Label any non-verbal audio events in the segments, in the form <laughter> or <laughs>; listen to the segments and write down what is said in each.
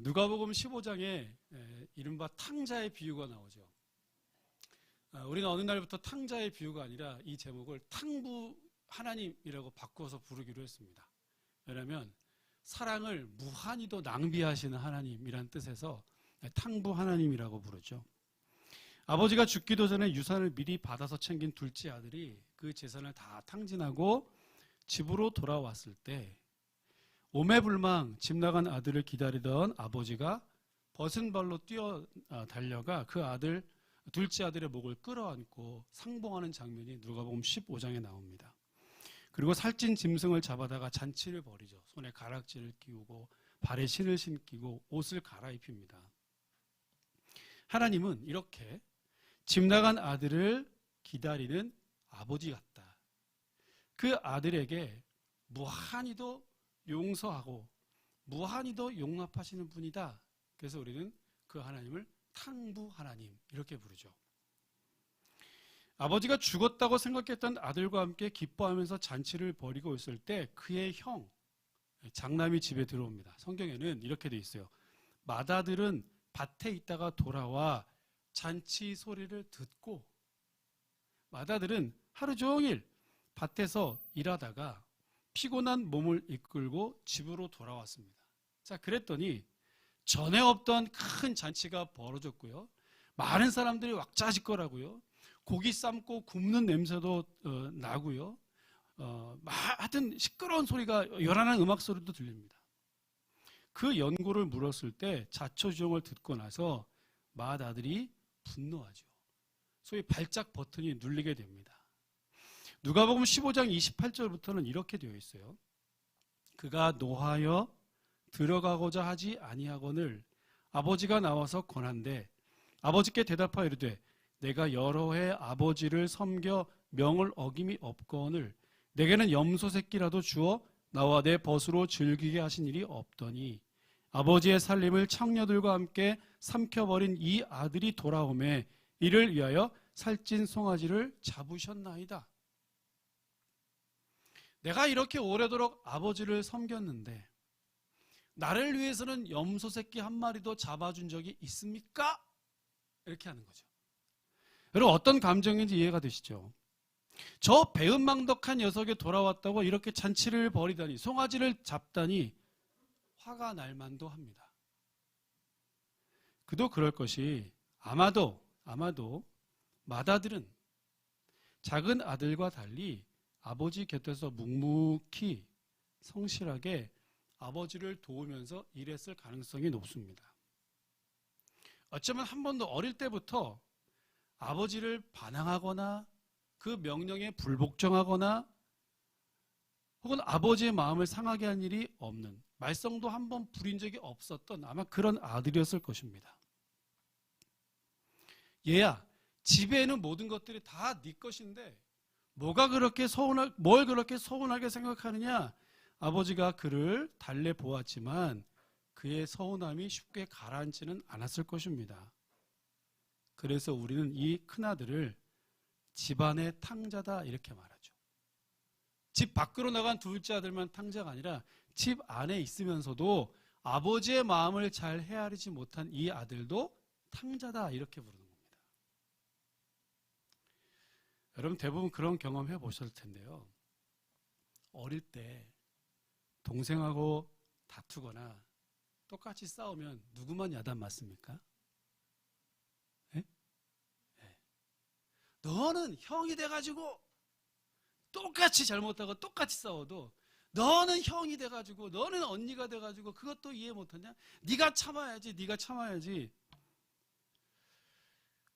누가복음 15장에 이른바 탕자의 비유가 나오죠. 아, 우리는 어느 날부터 탕자의 비유가 아니라 이 제목을 탕부 하나님이라고 바꾸어서 부르기로 했습니다. 왜냐하면 사랑을 무한히도 낭비하시는 하나님이란 뜻에서 탕부 하나님이라고 부르죠. 아버지가 죽기도 전에 유산을 미리 받아서 챙긴 둘째 아들이 그 재산을 다 탕진하고 집으로 돌아왔을 때 오매불망 집 나간 아들을 기다리던 아버지가 벗은 발로 뛰어 아, 달려가 그 아들 둘째 아들의 목을 끌어안고 상봉하는 장면이 누가복음 15장에 나옵니다. 그리고 살찐 짐승을 잡아다가 잔치를 벌이죠. 손에 가락지를 끼우고 발에 신을 신기고 옷을 갈아입힙니다. 하나님은 이렇게 집 나간 아들을 기다리는 아버지 같다. 그 아들에게 무한히도 용서하고 무한히도 용납하시는 분이다. 그래서 우리는 그 하나님을 탕부 하나님 이렇게 부르죠. 아버지가 죽었다고 생각했던 아들과 함께 기뻐하면서 잔치를 벌이고 있을 때 그의 형 장남이 집에 들어옵니다. 성경에는 이렇게 돼 있어요. 맏아들은 밭에 있다가 돌아와 잔치 소리를 듣고 맏아들은 하루 종일 밭에서 일하다가 피곤한 몸을 이끌고 집으로 돌아왔습니다. 자, 그랬더니 전에 없던 큰 잔치가 벌어졌고요. 많은 사람들이 왁자지껄하고요. 고기 삶고 굽는 냄새도 어, 나고요. 어, 하여튼 시끄러운 소리가 요란한 음악 소리도 들립니다. 그 연고를 물었을 때 자초지종을 듣고 나서 맏 아들이 분노하죠. 소위 발작 버튼이 눌리게 됩니다. 누가복음 15장 28절부터는 이렇게 되어 있어요. 그가 노하여 들어가고자 하지 아니하거늘 아버지가 나와서 권한대 아버지께 대답하여 이르되 내가 여러 해 아버지를 섬겨 명을 어김이 없거늘 내게는 염소 새끼라도 주어 나와 내 벗으로 즐기게 하신 일이 없더니 아버지의 살림을 청녀들과 함께 삼켜버린 이 아들이 돌아오매 이를 위하여 살찐 송아지를 잡으셨나이다. 내가 이렇게 오래도록 아버지를 섬겼는데 나를 위해서는 염소 새끼 한 마리도 잡아준 적이 있습니까? 이렇게 하는 거죠. 여러분 어떤 감정인지 이해가 되시죠? 저 배은망덕한 녀석이 돌아왔다고 이렇게 잔치를 벌이다니 송아지를 잡다니 화가 날 만도 합니다. 그도 그럴 것이 아마도 아마도 맏아들은 작은 아들과 달리 아버지 곁에서 묵묵히 성실하게 아버지를 도우면서 일했을 가능성이 높습니다. 어쩌면 한 번도 어릴 때부터 아버지를 반항하거나 그 명령에 불복종하거나 혹은 아버지의 마음을 상하게 한 일이 없는 말썽도 한 번 부린 적이 없었던 아마 그런 아들이었을 것입니다. 얘야, 집에 있는 모든 것들이 다 네 것인데 뭐가 그렇게 서운할 뭘 그렇게 서운하게 생각하느냐? 아버지가 그를 달래 보았지만 그의 서운함이 쉽게 가라앉지는 않았을 것입니다. 그래서 우리는 이 큰아들을 집안의 탕자다 이렇게 말하죠. 집 밖으로 나간 둘째 아들만 탕자가 아니라 집 안에 있으면서도 아버지의 마음을 잘 헤아리지 못한 이 아들도 탕자다 이렇게 부르는 겁니다. 여러분 대부분 그런 경험 해보셨을 텐데요. 어릴 때 동생하고 다투거나 똑같이 싸우면 누구만 야단 맞습니까? 네? 네. 너는 형이 돼가지고 똑같이 잘못하고 똑같이 싸워도 너는 형이 돼가지고 너는 언니가 돼가지고 그것도 이해 못하냐? 네가 참아야지, 네가 참아야지.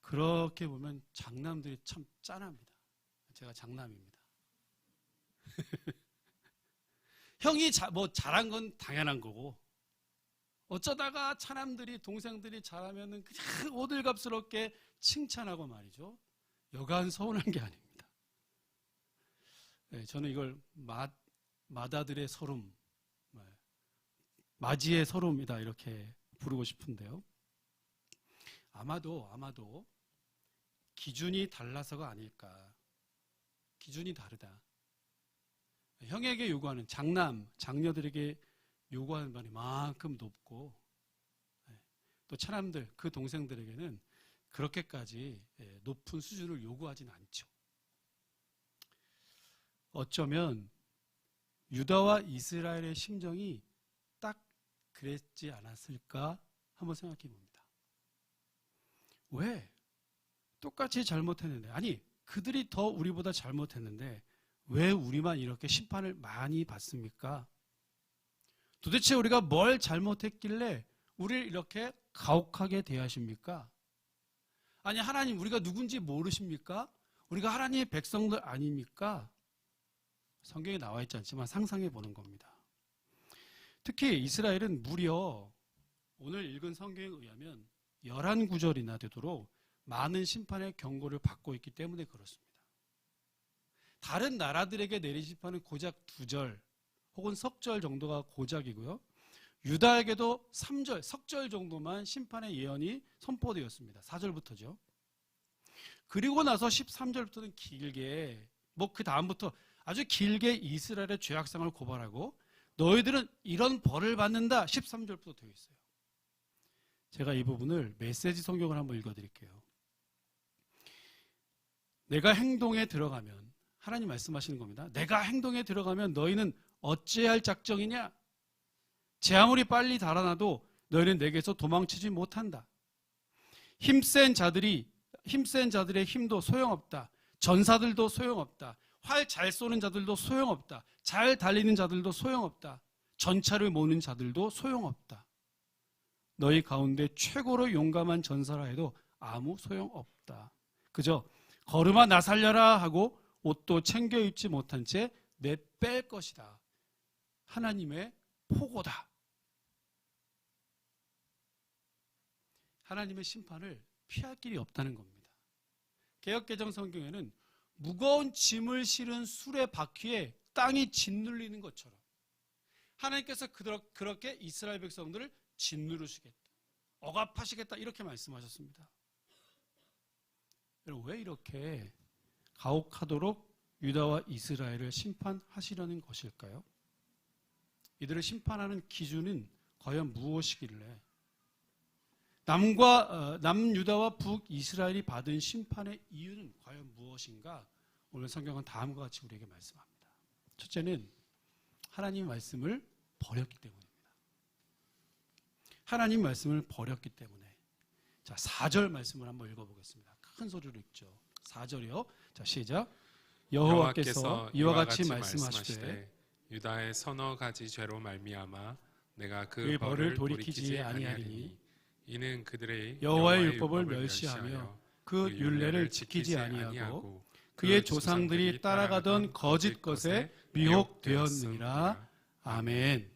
그렇게 보면 장남들이 참 짠합니다. 제가 장남입니다. <laughs> 형이 자, 뭐 잘한 건 당연한 거고 어쩌다가 차남들이 동생들이 잘하면은 그냥 오들갑스럽게 칭찬하고 말이죠. 여간 서운한 게 아닙니다. 네, 저는 이걸 맏, 맏아들의 서름, 네, 맞이의 서름이다 이렇게 부르고 싶은데요. 아마도 아마도 기준이 달라서가 아닐까. 기준이 다르다. 형에게 요구하는 장남, 장녀들에게 요구하는 바이 만큼 높고 또 차남들 그 동생들에게는 그렇게까지 예, 높은 수준을 요구하진 않죠. 어쩌면 유다와 이스라엘의 심정이 딱 그랬지 않았을까 한번 생각해 봅니다. 왜? 똑같이 잘못했는데 아니 그들이 더 우리보다 잘못했는데 왜 우리만 이렇게 심판을 많이 받습니까? 도대체 우리가 뭘 잘못했길래 우리를 이렇게 가혹하게 대하십니까? 아니 하나님 우리가 누군지 모르십니까? 우리가 하나님의 백성들 아닙니까? 성경에 나와 있지 않지만 상상해 보는 겁니다. 특히 이스라엘은 무려 오늘 읽은 성경에 의하면 11구절이나 되도록 많은 심판의 경고를 받고 있기 때문에 그렇습니다. 다른 나라들에게 내린 심판은 고작 두 절 혹은 석절 정도가 고작이고요. 유다에게도 3절, 석절 정도만 심판의 예언이 선포되었습니다. 4절부터죠. 그리고 나서 13절부터는 길게 뭐 그 다음부터 아주 길게 이스라엘의 죄악상을 고발하고 너희들은 이런 벌을 받는다. 13절부터 되어 있어요. 제가 이 부분을 메시지 성경을 한번 읽어 드릴게요. 내가 행동에 들어가면 하나님 말씀하시는 겁니다. 내가 행동에 들어가면 너희는 어찌할 작정이냐? 제 아무리 빨리 달아나도 너희는 내게서 도망치지 못한다. 힘센 자들이 힘센 자들의 힘도 소용없다. 전사들도 소용없다. 활 잘 쏘는 자들도 소용없다. 잘 달리는 자들도 소용없다. 전차를 모는 자들도 소용없다. 너희 가운데 최고로 용감한 전사라 해도 아무 소용없다. 그저 걸음아 나 살려라 하고 옷도 챙겨 입지 못한 채 내뺄 것이다. 하나님의 포고다. 하나님의 심판을 피할 길이 없다는 겁니다. 개혁개정 성경에는 무거운 짐을 실은 술의 바퀴에 땅이 짓눌리는 것처럼 하나님께서 그렇게 이스라엘 백성들을 짓누르시겠다. 억압하시겠다. 이렇게 말씀하셨습니다. 왜 이렇게 가혹하도록 유다와 이스라엘을 심판하시려는 것일까요? 이들을 심판하는 기준은 과연 무엇이길래 남과 어, 남유다와 북 이스라엘이 받은 심판의 이유는 과연 무엇인가? 오늘 성경은 다음과 같이 우리에게 말씀합니다. 첫째는 하나님 말씀을 버렸기 때문입니다. 하나님 말씀을 버렸기 때문에 자, 4절 말씀을 한번 읽어 보겠습니다. 큰 소리로 읽죠. 4절이요. 자, 시작. 여호와께서 이와 같이 말씀하시되 유다의 서너 가지 죄로 말미암아 내가 그 벌을 돌이키지 아니하리니 아니하리니 이는 그들의 여호와의 율법을 멸시하며 그 율례를 지키지 아니하고 그의 조상들이 따라가던 거짓 것에 미혹되었느니라. 아멘.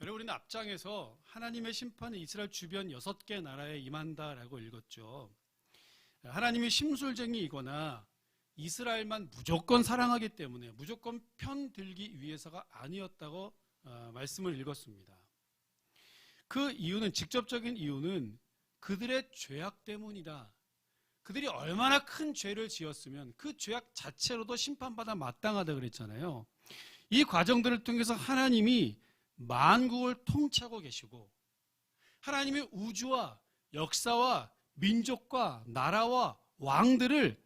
여러분 우리는 앞장에서 하나님의 심판이 이스라엘 주변 여섯 개 나라에 임한다라고 읽었죠. 하나님이 심술쟁이이거나 이스라엘만 무조건 사랑하기 때문에 무조건 편들기 위해서가 아니었다고 어, 말씀을 읽었습니다. 그 이유는 직접적인 이유는 그들의 죄악 때문이다. 그들이 얼마나 큰 죄를 지었으면 그 죄악 자체로도 심판받아 마땅하다 그랬잖아요. 이 과정들을 통해서 하나님이 만국을 통치하고 계시고 하나님의 우주와 역사와 민족과 나라와 왕들을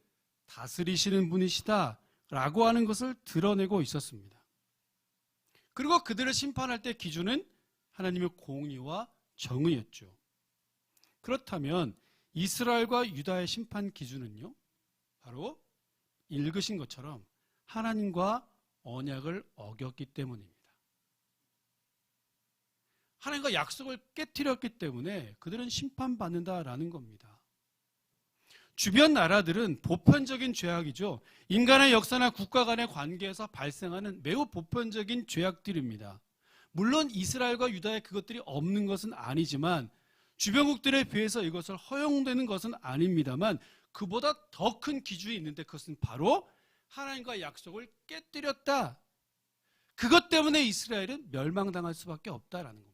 다스리시는 분이시다 라고 하는 것을 드러내고 있었습니다. 그리고 그들을 심판할 때 기준은 하나님의 공의와 정의였죠. 그렇다면 이스라엘과 유다의 심판 기준은요? 바로 읽으신 것처럼 하나님과 언약을 어겼기 때문입니다. 하나님과 약속을 깨뜨렸기 때문에 그들은 심판받는다라는 겁니다. 주변 나라들은 보편적인 죄악이죠. 인간의 역사나 국가 간의 관계에서 발생하는 매우 보편적인 죄악들입니다. 물론 이스라엘과 유다에 그것들이 없는 것은 아니지만 주변국들에 비해서 이것을 허용되는 것은 아닙니다만 그보다 더 큰 기준이 있는데 그것은 바로 하나님과 약속을 깨뜨렸다. 그것 때문에 이스라엘은 멸망당할 수밖에 없다라는 겁니다.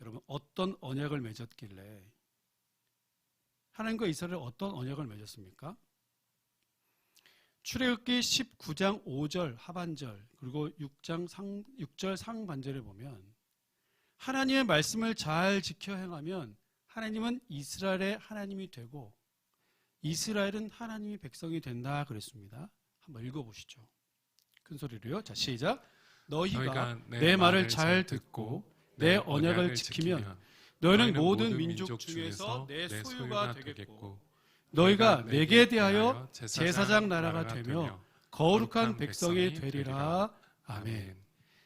여러분 어떤 언약을 맺었길래 하나님과 이스라엘 어떤 언약을 맺었습니까? 출애굽기 19장 5절 하반절 그리고 6장 상 6절 상반절에 보면 하나님의 말씀을 잘 지켜 행하면 하나님은 이스라엘의 하나님이 되고 이스라엘은 하나님의 백성이 된다 그랬습니다. 한번 읽어 보시죠. 큰 소리로요. 자, 시작. 너희가, 너희가 내 말을 잘 듣고 내 언약을 지키면 너희는 모든 민족 중에서 내 소유가 되겠고 너희가 내게 대하여 제사장 나라가 되며 거룩한 백성이 되리라. 아멘.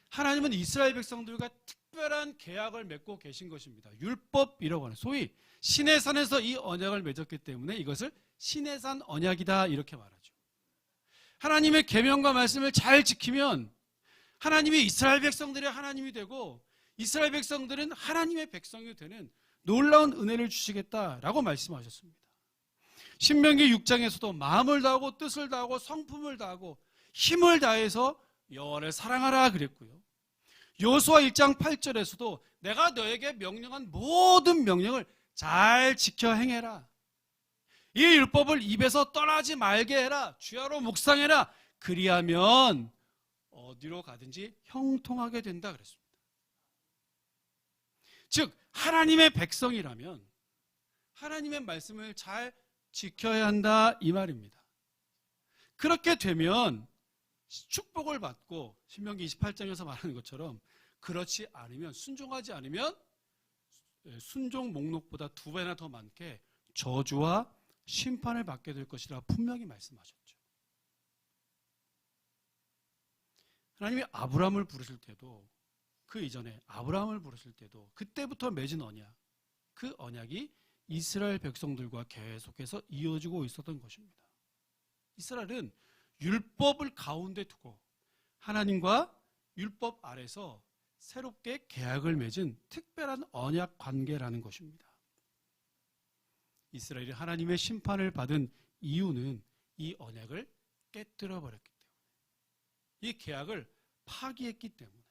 하나님은 이스라엘 백성들과 특별한 계약을 맺고 계신 것입니다. 율법이라고 하는 소위 신의 산에서 이 언약을 맺었기 때문에 이것을 신의 산 언약이다 이렇게 말하죠. 하나님의 계명과 말씀을 잘 지키면 하나님이 이스라엘 백성들의 하나님이 되고 이스라엘 백성들은 하나님의 백성이 되는 놀라운 은혜를 주시겠다라고 말씀하셨습니다. 신명기 6장에서도 마음을 다하고 뜻을 다하고 성품을 다하고 힘을 다해서 여호와를 사랑하라 그랬고요. 요수아 1장 8절에서도 내가 너에게 명령한 모든 명령을 잘 지켜 행해라. 이 율법을 입에서 떠나지 말게 해라. 주야로 묵상해라. 그리하면 어디로 가든지 형통하게 된다 그랬습니다. 즉 하나님의 백성이라면 하나님의 말씀을 잘 지켜야 한다 이 말입니다. 그렇게 되면 축복을 받고 신명기 28장에서 말하는 것처럼 그렇지 않으면 순종하지 않으면 순종 목록보다 두 배나 더 많게 저주와 심판을 받게 될 것이라 분명히 말씀하셨죠. 하나님이 아브라함을 부르실 때도 그 이전에 아브라함을 부르실 때도 그때부터 맺은 언약 그 언약이 이스라엘 백성들과 계속해서 이어지고 있었던 것입니다. 이스라엘은 율법을 가운데 두고 하나님과 율법 아래서 새롭게 계약을 맺은 특별한 언약 관계라는 것입니다. 이스라엘이 하나님의 심판을 받은 이유는 이 언약을 깨뜨려 버렸기 때문에 이 계약을 파기했기 때문에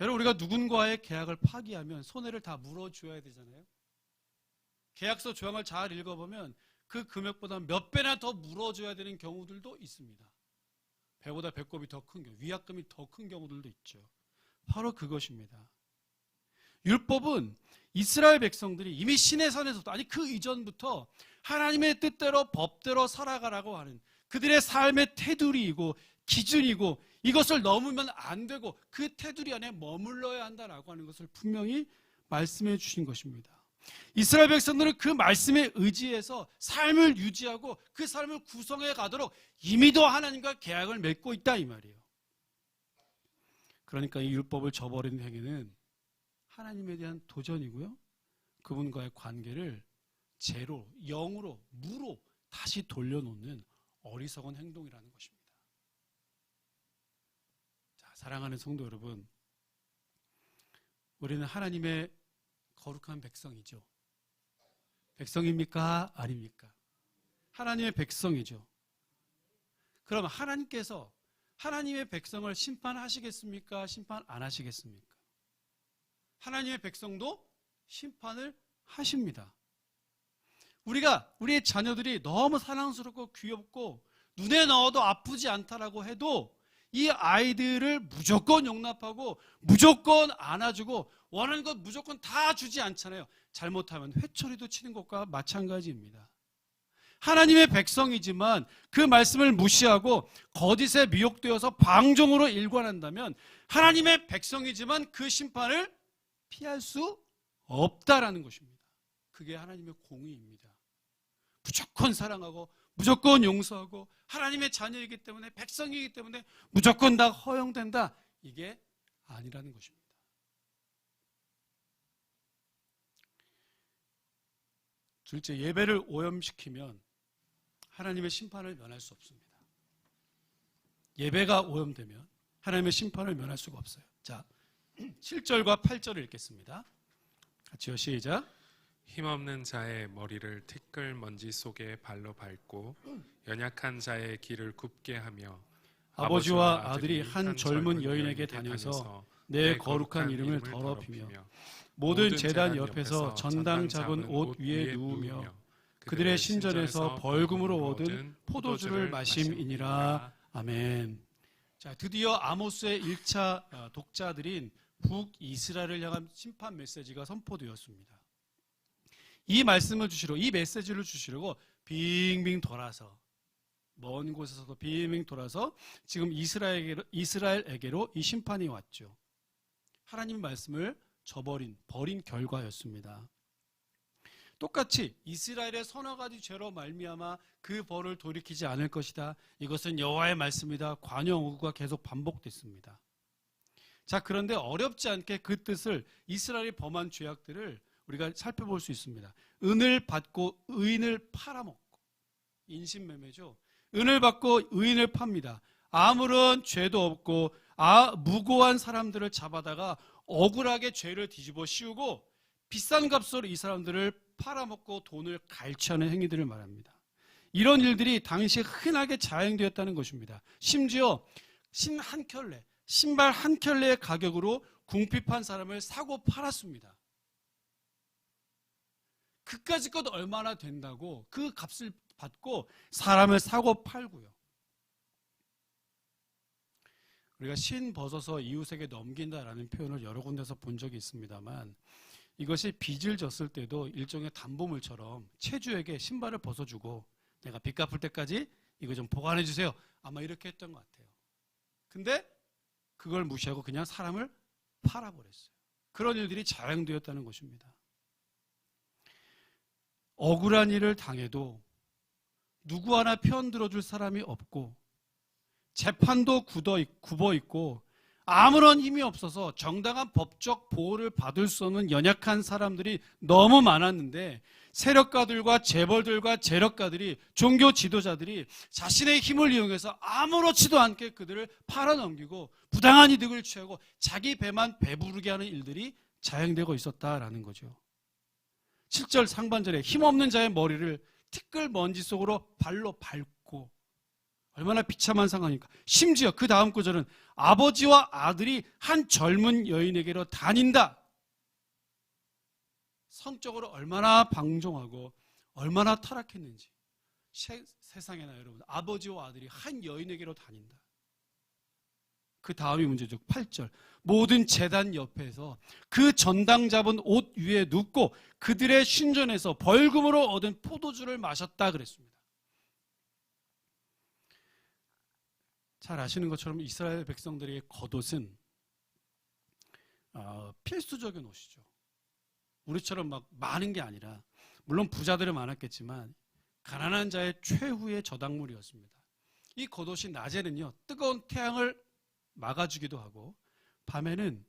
여러분 우리가 누군가의 계약을 파기하면 손해를 다 물어줘야 되잖아요. 계약서 조항을 잘 읽어보면 그 금액보다 몇 배나 더 물어줘야 되는 경우들도 있습니다. 배보다 배꼽이 더 큰 경우, 위약금이 더 큰 경우들도 있죠. 바로 그것입니다. 율법은 이스라엘 백성들이 이미 신의 산에서도 아니 그 이전부터 하나님의 뜻대로 법대로 살아가라고 하는 그들의 삶의 테두리이고 기준이고 이것을 넘으면 안 되고 그 테두리 안에 머물러야 한다라고 하는 것을 분명히 말씀해 주신 것입니다. 이스라엘 백성들은 그 말씀에 의지해서 삶을 유지하고 그 삶을 구성해 가도록 이미도 하나님과 계약을 맺고 있다 이 말이에요. 그러니까 이 율법을 저버리는 행위는 하나님에 대한 도전이고요. 그분과의 관계를 제로, 영으로, 무로 다시 돌려놓는 어리석은 행동이라는 것입니다. 자, 사랑하는 성도 여러분, 우리는 하나님의 거룩한 백성이죠. 백성입니까? 아닙니까? 하나님의 백성이죠. 그럼 하나님께서 하나님의 백성을 심판하시겠습니까? 심판 안 하시겠습니까? 하나님의 백성도 심판을 하십니다. 우리가 우리의 자녀들이 너무 사랑스럽고 귀엽고 눈에 넣어도 아프지 않다라고 해도 이 아이들을 무조건 용납하고 무조건 안아주고 원하는 것 무조건 다 주지 않잖아요. 잘못하면 회초리도 치는 것과 마찬가지입니다. 하나님의 백성이지만 그 말씀을 무시하고 거짓에 미혹되어서 방종으로 일관한다면 하나님의 백성이지만 그 심판을 피할 수 없다라는 것입니다. 그게 하나님의 공의입니다. 무조건 사랑하고 무조건 용서하고 하나님의 자녀이기 때문에 백성이기 때문에 무조건 다 허용된다. 이게 아니라는 것입니다. 둘째, 예배를 오염시키면 하나님의 심판을 면할 수 없습니다. 예배가 오염되면 하나님의 심판을 면할 수가 없어요. 자, <clears throat> 7절과 8절을 읽겠습니다. 같이요, 시작. 힘없는 자의 머리를 티끌 먼지 속에 발로 밟고 연약한 자의 길을 굽게 하며 아버지와 아들이 한 젊은 여인에게 다녀서 내 거룩한 이름을 더럽히며 모든 제단 옆에서 전당 잡은 옷 위에 누우며 그들의 신전에서 벌금으로 얻은 포도주를 마심이니라. 아멘. 자, 드디어 아모스의 1차 어, 독자들인 북이스라엘을 향한 심판 메시지가 선포되었습니다. 이 말씀을 주시러 이 메시지를 주시려고 빙빙 돌아서 먼 곳에서도 빙빙 돌아서 지금 이스라엘에게로, 이스라엘에게로 이 심판이 왔죠. 하나님 말씀을 저버린 버린 결과였습니다. 똑같이 이스라엘의 서너 가지 죄로 말미암아 그 벌을 돌이키지 않을 것이다. 이것은 여호와의 말씀이다. 관영 오구가 계속 반복됐습니다. 자, 그런데 어렵지 않게 그 뜻을 이스라엘이 범한 죄악들을 우리가 살펴볼 수 있습니다. 은을 받고 의인을 팔아먹고 인신매매죠. 은을 받고 의인을 팝니다. 아무런 죄도 없고 아, 무고한 사람들을 잡아다가 억울하게 죄를 뒤집어 씌우고 비싼 값으로 이 사람들을 팔아먹고 돈을 갈취하는 행위들을 말합니다. 이런 일들이 당시에 흔하게 자행되었다는 것입니다. 심지어 신 한 켤레, 신발 한 켤레의 가격으로 궁핍한 사람을 사고 팔았습니다. 그까짓 것 얼마나 된다고 그 값을 받고 사람을 사고 팔고요. 우리가 신 벗어서 이웃에게 넘긴다라는 표현을 여러 군데서 본 적이 있습니다만 이것이 빚을 졌을 때도 일종의 담보물처럼 채주에게 신발을 벗어주고 내가 빚 갚을 때까지 이거 좀 보관해 주세요. 아마 이렇게 했던 것 같아요. 근데 그걸 무시하고 그냥 사람을 팔아버렸어요. 그런 일들이 자행되었다는 것입니다. 억울한 일을 당해도 누구 하나 편 들어줄 사람이 없고 재판도 굳어 있- 굽어 있고 아무런 힘이 없어서 정당한 법적 보호를 받을 수 없는 연약한 사람들이 너무 많았는데 세력가들과 재벌들과 재력가들이 종교 지도자들이 자신의 힘을 이용해서 아무렇지도 않게 그들을 팔아넘기고 부당한 이득을 취하고 자기 배만 배부르게 하는 일들이 자행되고 있었다라는 거죠. 7절 상반절에 힘없는 자의 머리를 티끌 먼지 속으로 발로 밟고 얼마나 비참한 상황입니까? 심지어 그 다음 구절은 아버지와 아들이 한 젊은 여인에게로 다닌다. 성적으로 얼마나 방종하고 얼마나 타락했는지 세, 세상에나 여러분 아버지와 아들이 한 여인에게로 다닌다. 그 다음이 문제죠. 8절. 모든 재단 옆에서 그 전당 잡은 옷 위에 눕고 그들의 신전에서 벌금으로 얻은 포도주를 마셨다 그랬습니다. 잘 아시는 것처럼 이스라엘 백성들의 겉옷은 어, 필수적인 옷이죠. 우리처럼 막 많은 게 아니라 물론 부자들은 많았겠지만 가난한 자의 최후의 저당물이었습니다. 이 겉옷이 낮에는요 뜨거운 태양을 막아주기도 하고 밤에는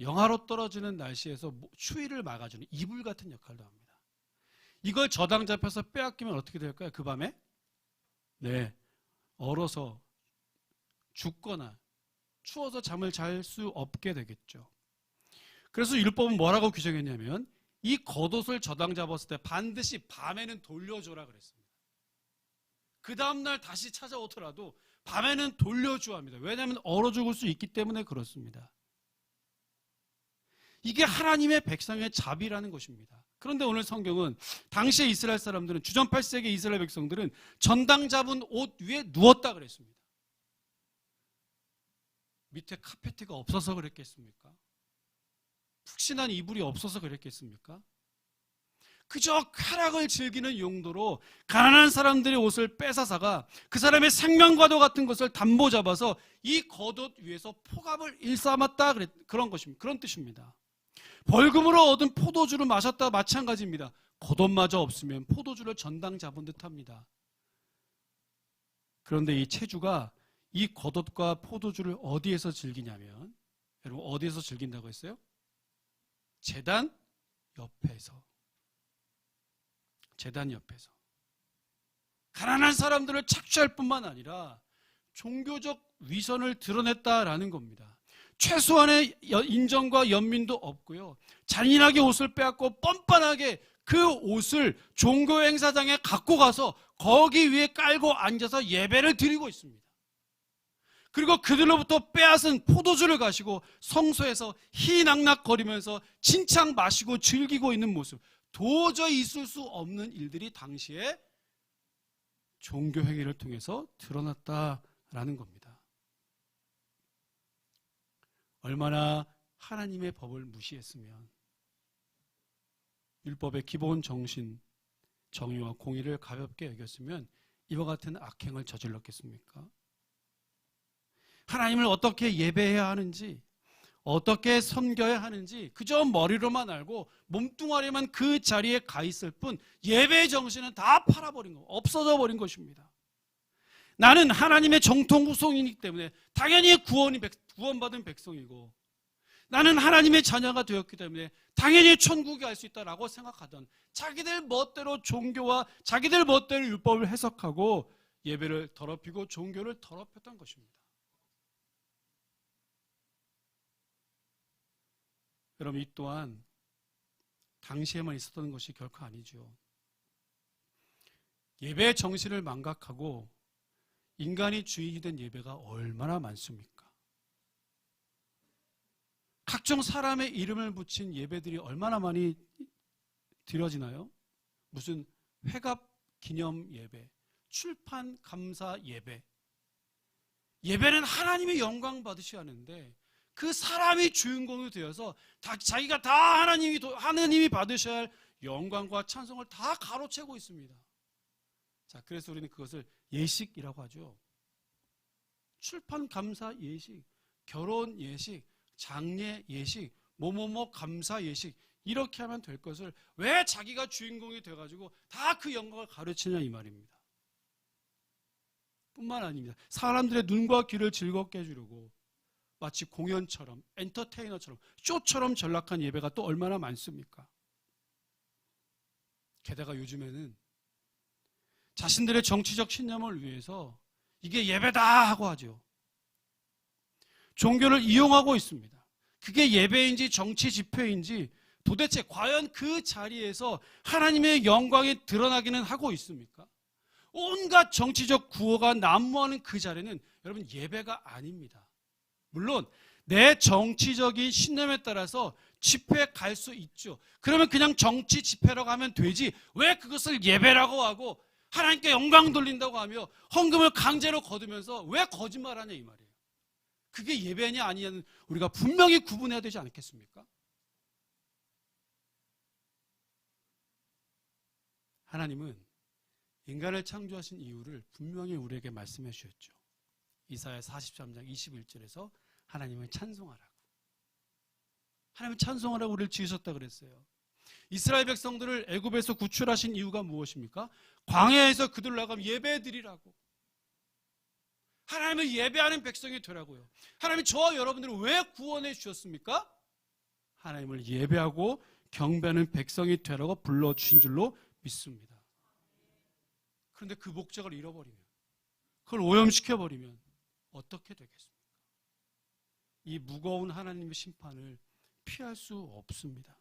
영하로 떨어지는 날씨에서 모- 추위를 막아주는 이불 같은 역할도 합니다. 이걸 저당 잡혀서 빼앗기면 어떻게 될까요? 그 밤에 네 얼어서 죽거나 추워서 잠을 잘 수 없게 되겠죠. 그래서 율법은 뭐라고 규정했냐면 이 겉옷을 저당 잡았을 때 반드시 밤에는 돌려줘라 그랬습니다. 그 다음날 다시 찾아오더라도 밤에는 돌려줘야 합니다. 왜냐하면 얼어 죽을 수 있기 때문에 그렇습니다. 이게 하나님의 백성의 자비라는 것입니다. 그런데 오늘 성경은 당시에 이스라엘 사람들은 주전 8세기 이스라엘 백성들은 전당 잡은 옷 위에 누웠다 그랬습니다. 밑에 카페트가 없어서 그랬겠습니까? 푹신한 이불이 없어서 그랬겠습니까? 그저 쾌락을 즐기는 용도로 가난한 사람들의 옷을 뺏어사가 그 사람의 생명과도 같은 것을 담보 잡아서 이 겉옷 위에서 포갑을 일삼았다 그런 것입니다. 그런 뜻입니다. 벌금으로 얻은 포도주를 마셨다 마찬가지입니다. 겉옷마저 없으면 포도주를 전당 잡은 듯합니다. 그런데 이 체주가 이 겉옷과 포도주를 어디에서 즐기냐면 여러분 어디에서 즐긴다고 했어요? 재단 옆에서 재단 옆에서 가난한 사람들을 착취할 뿐만 아니라 종교적 위선을 드러냈다라는 겁니다. 최소한의 여- 인정과 연민도 없고요. 잔인하게 옷을 빼앗고 뻔뻔하게 그 옷을 종교 행사장에 갖고 가서 거기 위에 깔고 앉아서 예배를 드리고 있습니다. 그리고 그들로부터 빼앗은 포도주를 가시고 성소에서 희낙낙거리면서 진창 마시고 즐기고 있는 모습. 도저히 있을 수 없는 일들이 당시에 종교 행위를 통해서 드러났다라는 겁니다. 얼마나 하나님의 법을 무시했으면 율법의 기본 정신, 정의와 공의를 가볍게 여겼으면 이와 같은 악행을 저질렀겠습니까? 하나님을 어떻게 예배해야 하는지, 어떻게 섬겨야 하는지 그저 머리로만 알고 몸뚱아리만 그 자리에 가 있을 뿐 예배의 정신은 다 팔아버린 거, 없어져 버린 것입니다. 나는 하나님의 정통 후손이기 때문에 당연히 구원이 백- 구원받은 백성이고 나는 하나님의 자녀가 되었기 때문에 당연히 천국에 갈 수 있다라고 생각하던 자기들 멋대로 종교와 자기들 멋대로 율법을 해석하고 예배를 더럽히고 종교를 더럽혔던 것입니다. 여러분 이 또한 당시에만 있었던 것이 결코 아니죠. 예배의 정신을 망각하고 인간이 주인이 된 예배가 얼마나 많습니까? 각종 사람의 이름을 붙인 예배들이 얼마나 많이 드려지나요? 무슨 회갑 기념 예배, 출판 감사 예배. 예배는 하나님의 영광 받으셔야 하는데 그 사람이 주인공이 되어서 다- 자기가 다 하나님이 도- 하나님이 받으셔야 할 영광과 찬송을 다 가로채고 있습니다. 자, 그래서 우리는 그것을 예식이라고 하죠. 출판 감사 예식, 결혼 예식, 장례 예식, 뭐뭐뭐 감사 예식 이렇게 하면 될 것을 왜 자기가 주인공이 돼 가지고 다 그 영광을 가르치냐 이 말입니다. 뿐만 아닙니다. 사람들의 눈과 귀를 즐겁게 해주려고 마치 공연처럼 엔터테이너처럼 쇼처럼 전락한 예배가 또 얼마나 많습니까? 게다가 요즘에는 자신들의 정치적 신념을 위해서 이게 예배다 하고 하죠. 종교를 이용하고 있습니다. 그게 예배인지 정치 집회인지 도대체 과연 그 자리에서 하나님의 영광이 드러나기는 하고 있습니까? 온갖 정치적 구호가 난무하는 그 자리는 여러분 예배가 아닙니다. 물론 내 정치적인 신념에 따라서 집회에 갈수 있죠. 그러면 그냥 정치 집회라고 하면 되지. 왜 그것을 예배라고 하고 하나님께 영광 돌린다고 하며 헌금을 강제로 거두면서 왜 거짓말하냐 이 말이에요. 그게 예배냐 아니냐는 우리가 분명히 구분해야 되지 않겠습니까? 하나님은 인간을 창조하신 이유를 분명히 우리에게 말씀해 주셨죠. 이사야 43장 21절에서 하나님을 찬송하라고. 하나님을 찬송하라고 우리를 지으셨다 그랬어요. 이스라엘 백성들을 애굽에서 구출하신 이유가 무엇입니까? 광야에서 그들 나가면 예배드리라고. 하나님을 예배하는 백성이 되라고요. 하나님이 저와 여러분들을 왜 구원해 주셨습니까? 하나님을 예배하고 경배하는 백성이 되라고 불러 주신 줄로 믿습니다. 그런데 그 목적을 잃어버리면, 그걸 오염시켜 버리면 어떻게 되겠습니까? 이 무거운 하나님의 심판을 피할 수 없습니다.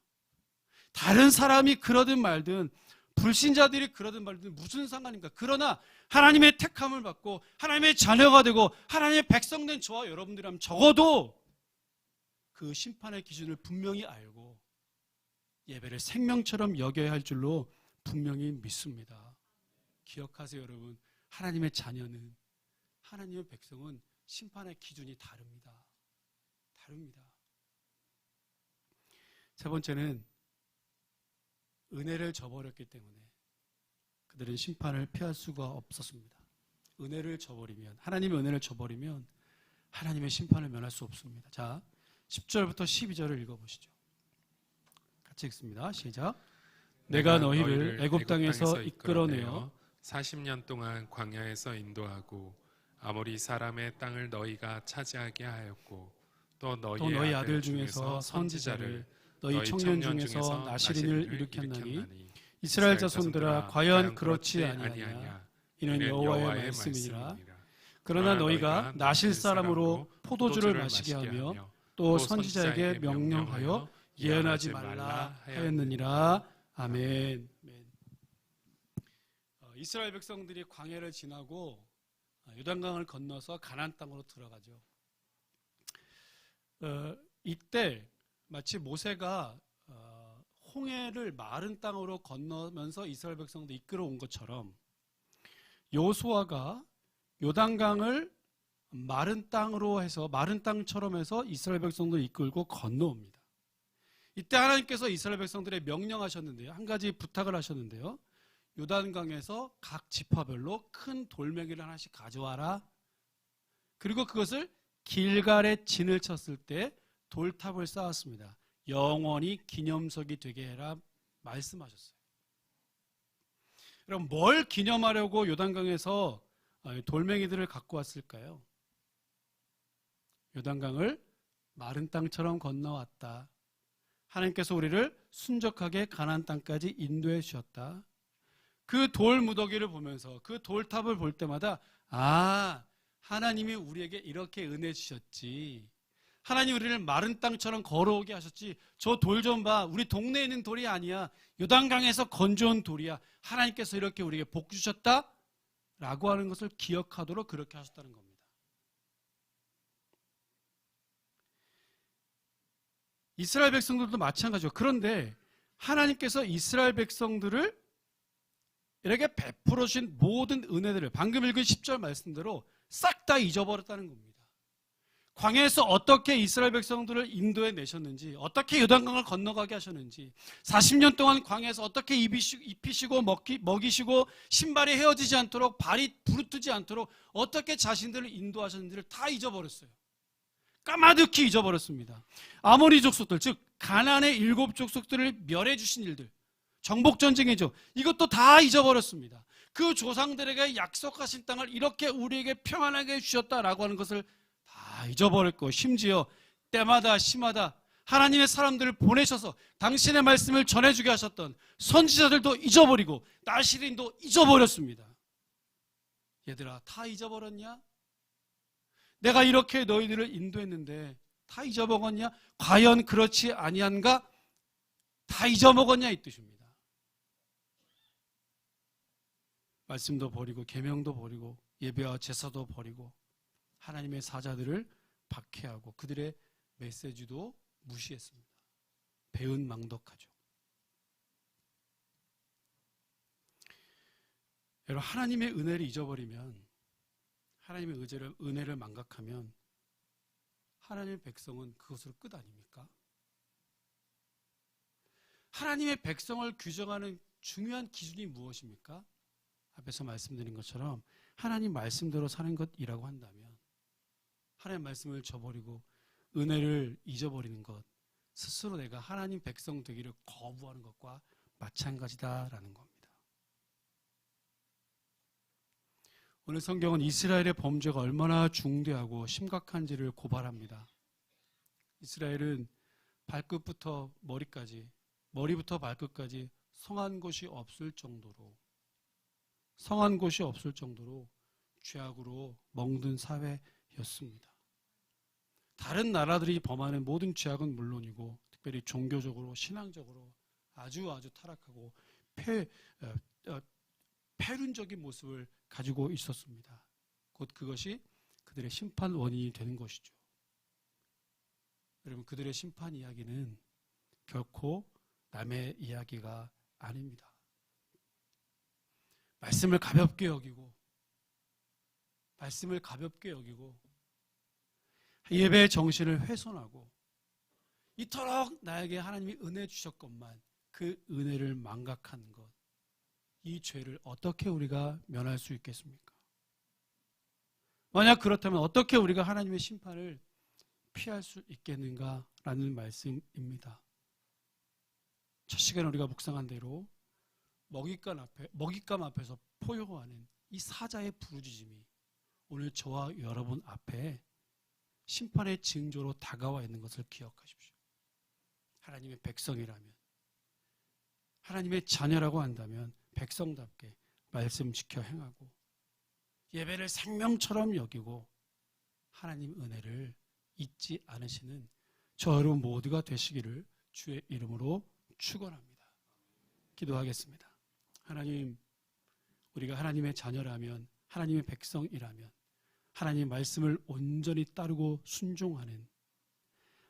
다른 사람이 그러든 말든 불신자들이 그러든 말든 무슨 상관인가? 그러나 하나님의 택함을 받고 하나님의 자녀가 되고 하나님의 백성된 저와 여러분들이라면 적어도 그 심판의 기준을 분명히 알고 예배를 생명처럼 여겨야 할 줄로 분명히 믿습니다. 기억하세요, 여러분. 하나님의 자녀는 하나님의 백성은 심판의 기준이 다릅니다. 다릅니다. 세 번째는 은혜를 저버렸기 때문에 그들은 심판을 피할 수가 없었습니다. 은혜를 저버리면 하나님의 은혜를 저버리면 하나님의 심판을 면할 수 없습니다. 자, 10절부터 12절을 읽어 보시죠. 같이 읽습니다. 시작. 내가 너희를 애굽 땅에서 이끌어내어 40년 동안 광야에서 인도하고 아모리 사람의 땅을 너희가 차지하게 하였고 또 너희의, 또 너희 아들 중에서 선지자를 너희 청년 중에서 나시린을 일으켰나니 이스라엘 자손들아 과연 그렇지 아니하냐? 이는 여호와의 말씀이니라. 그러나 너희가 나실 사람으로 포도주를 마시게 하며 또 선지자에게 명령하여 예언하지 말라 하였느니라. 아멘. 어, 이스라엘 백성들이 광야를 지나고 어, 요단강을 건너서 가나안 땅으로 들어가죠. 어, 이때 마치 모세가 어, 홍해를 마른 땅으로 건너면서 이스라엘 백성들 이끌어 온 것처럼 요수아가 요단강을 마른 땅으로 해서 마른 땅처럼 해서 이스라엘 백성들을 이끌고 건너옵니다. 이때 하나님께서 이스라엘 백성들의 명령하셨는데요. 한 가지 부탁을 하셨는데요. 요단강에서 각 지파별로 큰 돌멩이를 하나씩 가져와라. 그리고 그것을 길갈에 진을 쳤을 때 돌탑을 쌓았습니다. 영원히 기념석이 되게 해라 말씀하셨어요. 그럼 뭘 기념하려고 요단강에서 어, 돌멩이들을 갖고 왔을까요? 요단강을 마른 땅처럼 건너왔다. 하나님께서 우리를 순적하게 가나안 땅까지 인도해 주셨다. 그 돌 무더기를 보면서 그 돌탑을 볼 때마다 아 하나님이 우리에게 이렇게 은혜 주셨지. 하나님 우리를 마른 땅처럼 걸어오게 하셨지. 저 돌 좀 봐. 우리 동네에 있는 돌이 아니야. 요단강에서 건져온 돌이야. 하나님께서 이렇게 우리에게 복 주셨다. 라고 하는 것을 기억하도록 그렇게 하셨다는 겁니다. 이스라엘 백성들도 마찬가지죠. 그런데 하나님께서 이스라엘 백성들을 이렇게 베풀어 주신 모든 은혜들을 방금 읽은 10절 말씀대로 싹 다 잊어버렸다는 겁니다. 광야에서 어떻게 이스라엘 백성들을 인도해 내셨는지, 어떻게 요단강을 건너가게 하셨는지, 40년 동안 광야에서 어떻게 입히시고 먹기, 먹이시고 신발이 헤어지지 않도록 발이 부르트지 않도록 어떻게 자신들을 인도하셨는지를 다 잊어버렸어요. 까마득히 잊어버렸습니다. 아모리 족속들, 즉 가난의 일곱 족속들을 멸해 주신 일들, 정복 전쟁이죠. 이것도 다 잊어버렸습니다. 그 조상들에게 약속하신 땅을 이렇게 우리에게 평안하게 주셨다라고 하는 것을 다 잊어버렸고 심지어 때마다 시마다 하나님의 사람들을 보내셔서 당신의 말씀을 전해주게 하셨던 선지자들도 잊어버리고 나시린도 잊어버렸습니다. 얘들아 다 잊어버렸냐? 내가 이렇게 너희들을 인도했는데 다 잊어먹었냐? 과연 그렇지 아니한가? 다 잊어먹었냐 이 뜻입니다. 말씀도 버리고 계명도 버리고 예배와 제사도 버리고 하나님의 사자들을 박해하고 그들의 메시지도 무시했습니다. 배은 망덕하죠. 여러분 하나님의 은혜를 잊어버리면 하나님의 의제를, 은혜를 망각하면 하나님의 백성은 그것으로 끝 아닙니까? 하나님의 백성을 규정하는 중요한 기준이 무엇입니까? 앞에서 말씀드린 것처럼 하나님 말씀대로 사는 것이라고 한다면 하나님 말씀을 저버리고 은혜를 잊어버리는 것 스스로 내가 하나님 백성 되기를 거부하는 것과 마찬가지다라는 겁니다. 오늘 성경은 이스라엘의 범죄가 얼마나 중대하고 심각한지를 고발합니다. 이스라엘은 발끝부터 머리까지, 머리부터 발끝까지 성한 곳이 없을 정도로 성한 곳이 없을 정도로 죄악으로 멍든 사회였습니다. 다른 나라들이 범하는 모든 죄악은 물론이고 특별히 종교적으로 신앙적으로 아주 아주 타락하고 폐, 어, 어, 폐륜적인 모습을 가지고 있었습니다. 곧 그것이 그들의 심판 원인이 되는 것이죠. 여러분 그들의 심판 이야기는 결코 남의 이야기가 아닙니다. 말씀을 가볍게 여기고 말씀을 가볍게 여기고 예배의 정신을 훼손하고 이토록 나에게 하나님이 은혜 주셨건만 그 은혜를 망각하는 것, 이 죄를 어떻게 우리가 면할 수 있겠습니까? 만약 그렇다면 어떻게 우리가 하나님의 심판을 피할 수 있겠는가라는 말씀입니다. 첫 시간에 우리가 묵상한 대로 먹잇감 앞에 먹잇감 앞에서 포효하는 이 사자의 부르짖음이 오늘 저와 여러분 앞에 심판의 징조로 다가와 있는 것을 기억하십시오. 하나님의 백성이라면 하나님의 자녀라고 한다면 백성답게 말씀 지켜 행하고 예배를 생명처럼 여기고 하나님 은혜를 잊지 않으시는 저 여러분 모두가 되시기를 주의 이름으로 축원합니다. 기도하겠습니다. 하나님, 우리가 하나님의 자녀라면, 하나님의 백성이라면, 하나님의 말씀을 온전히 따르고 순종하는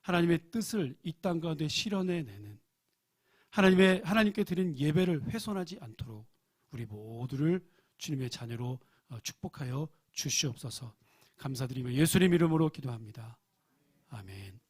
하나님의 뜻을 이 땅 가운데 실현해 내는 하나님의 하나님께 드린 예배를 훼손하지 않도록 우리 모두를 주님의 자녀로 어, 축복하여 주시옵소서. 감사드리며 예수님 이름으로 기도합니다. 아멘.